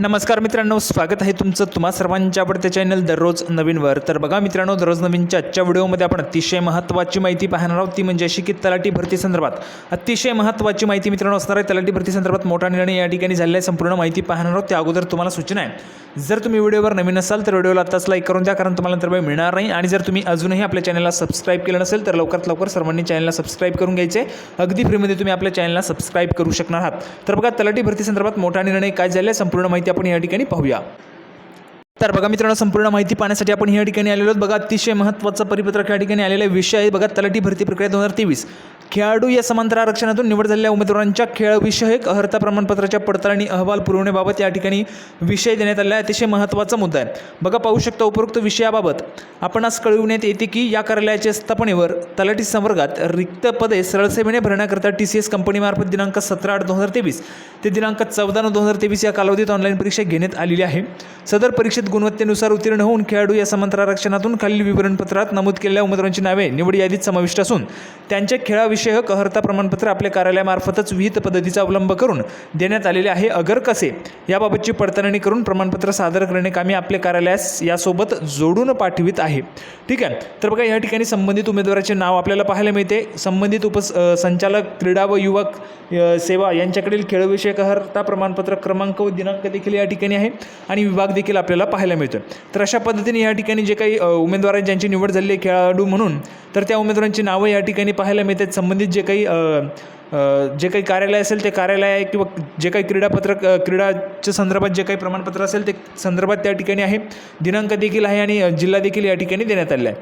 नमस्कार मित्रांनो स्वागत आहे तुमचं तुम्हा सर्वांच्या आवडत्या चॅनल दररोज नवीनवर. तर बघा मित्रांनो दररोज नवीनच्या आजच्या व्हिडिओमध्ये आपण अतिशय महत्त्वाची माहिती पाहणार आहोत. ती म्हणजे अशी की तलाठी भरती संदर्भात. अतिशय महत्त्वाची माहिती मित्रांनो असणार आहे. तलाठी भरती संदर्भात मोठा निर्णय या ठिकाणी झालेला आहे. संपूर्ण माहिती पाहणार आहोत. त्या अगोदर तुम्हाला सूचना आहे. जर तुम्ही व्हिडिओवर नवीन असाल तर व्हिडिओला आत्ताच लाईक करून द्या कारण तुम्हाला नंतर वेळ मिळणार नाही. आणि जर तुम्ही अजूनही आपल्या चॅनलला सबस्क्राईब केलं नसेल तर लवकरात लवकर सर्वांनी चॅनलला सबस्क्राईब करून घ्यायचे. अगदी फ्रीमध्ये तुम्ही आपल्या चॅनलला सबस्क्राईब करू शकणार आहात. तर बघा तलाठी भरती संदर्भात मोठा निर्णय काय झाला आहे? संपूर्ण माहिती आपण या ठिकाणी पाहूया. तर बघा मित्रांनो संपूर्ण माहिती पाहण्यासाठी आपण या ठिकाणी आलेलो आहोत. बघा अतिशय महत्त्वाचं परिपत्रक या ठिकाणी आलेला आहे. विषय आहे बघा तलाठी भरती प्रक्रिया दोन हजार तेवीस. खेळाडू या समांतर आरक्षणातून निवड झालेल्या उमेदवारांच्या खेळविषयक अर्हता प्रमाणपत्राच्या पडताळणी अहवाल पुरवण्याबाबत या ठिकाणी विषय देण्यात आलेला आहे. अतिशय महत्त्वाचा मुद्दा आहे. बघा पाहू शकता उपरोक्त विषयाबाबत. आपण आज कळविण्यात येते की या कार्यालयाच्या स्थापनेवर तलाठी संवर्गात रिक्त पदे सरळसेवेने भरण्याकरता टी सी एस कंपनीमार्फत दिनांक सतरा आठ दोन हजार तेवीस ते दिनांक चौदा नऊ दोन हजार तेवीस या कालावधीत ऑनलाईन परीक्षा घेण्यात आलेली आहे. सदर परीक्षेत गुणवत्तेनुसार उत्तीर्ण होऊन खेळाडू या समांतर आरक्षणातून खालील विवरणपत्रात नमूद केलेल्या उमेदवारांची नावे निवड यादीत समाविष्ट असून त्यांच्या खेळाविषयक अर्हता प्रमाणपत्र आपल्या कार्यालयामार्फतच विहित पद्धतीचा अवलंब करून देण्यात आलेले आहे. अगर कसे? याबाबतची पडताळणी करून प्रमाणपत्र सादर करणे कामी आपल्या कार्यालयास यासोबत जोडून पाठवित आहे. ठीक आहे? तर बघा या ठिकाणी संबंधित उमेदवाराचे नाव आपल्याला पाहायला मिळते. संबंधित उपस संचालक क्रीडा व युवक सेवा यांच्याकडील खेळविषयक अर्हता प्रमाणपत्र क्रमांक व दिनांक देखील या ठिकाणी आहे आणि विभाग देखील आपल्याला पाहायला मिळतो तर अशा पद्धतीने या ठिकाणी जे काही उमेदवारांची उमेदवार आहेत ज्यांची निवड झालेली खेळाडू म्हणून तर त्या उमेदवारांची नावं या ठिकाणी पाहायला मिळतात. संबंधित जे काही जे काही कार्यालय असेल ते कार्यालय आहे किंवा जे काही क्रीडापत्रक क्रीडाच्या संदर्भात जे काही प्रमाणपत्र असेल ते संदर्भात त्या ठिकाणी आहे. दिनांक देखील आहे आणि जिल्हा देखील या ठिकाणी देण्यात आलेला आहे.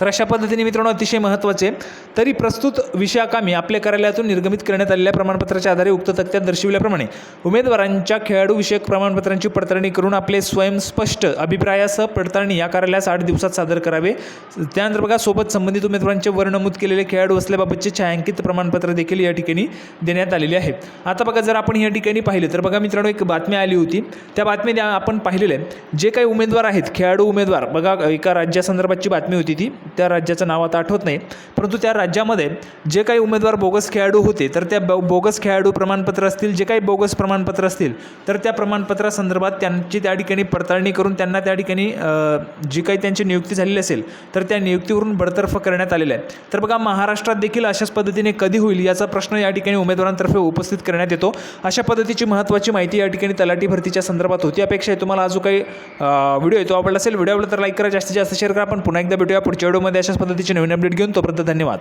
तर अशा पद्धतीने मित्रांनो अतिशय महत्त्वाचे. तरी प्रस्तुत विषयाकामी आपल्या कार्यालयातून निर्गमित करण्यात आलेल्या प्रमाणपत्राच्या आधारे उक्त तक्त्यात दर्शविल्याप्रमाणे उमेदवारांच्या खेळाडूविषयक प्रमाणपत्रांची पडताळणी करून आपले स्वयंस्पष्ट अभिप्रायासह पडताळणी या कार्यालयास आठ दिवसात सादर करावे. त्यानंतर बघा सोबत संबंधित उमेदवारांचे वर नमूद केलेले खेळाडू असल्याबाबतचे छायांकित प्रमाणपत्र देखील या ठिकाणी देण्यात आलेले आहे. आता बघा जर आपण या ठिकाणी पाहिले तर बघा मित्रांनो एक बातमी आली होती. त्या बातमीत आपण पाहिलेलं आहे जे काही उमेदवार आहेत खेळाडू उमेदवार बघा एका राज्यासंदर्भातची बातमी होती ती. त्या राज्याचं नाव आता आठवत नाही. परंतु त्या राज्यामध्ये जे काही उमेदवार बोगस खेळाडू होते तर त्या ब बोगस खेळाडू प्रमाणपत्र असतील जे काही बोगस प्रमाणपत्र असतील तर त्या प्रमाणपत्रासंदर्भात त्यांची त्या ठिकाणी पडताळणी करून त्यांना त्या ठिकाणी जी काही त्यांची नियुक्ती झालेली असेल तर त्या नियुक्तीवरून बडतर्फ करण्यात आलेलं आहे. तर बघा महाराष्ट्रात देखील अशाच पद्धतीने कधी होईल याचा प्रश्न या ठिकाणी उमेदवारांतर्फे उपस्थित करण्यात येतो. अशा पद्धतीची महत्त्वाची माहिती या ठिकाणी तलाठी भरतीच्या संदर्भात होती. अपेक्षा आहे तुम्हाला अजून काही व्हिडिओ येतो आवडला असेल व्हिडिओ आवडला तर लाईक करा जास्तीत जास्त शेअर करा. आपण पुन्हा एकदा भेटूया पुढच्या व्हिडिओमध्ये अशाच पद्धतीचे नवीन अपडेट घेऊन तोपर्यंत धन्यवाद.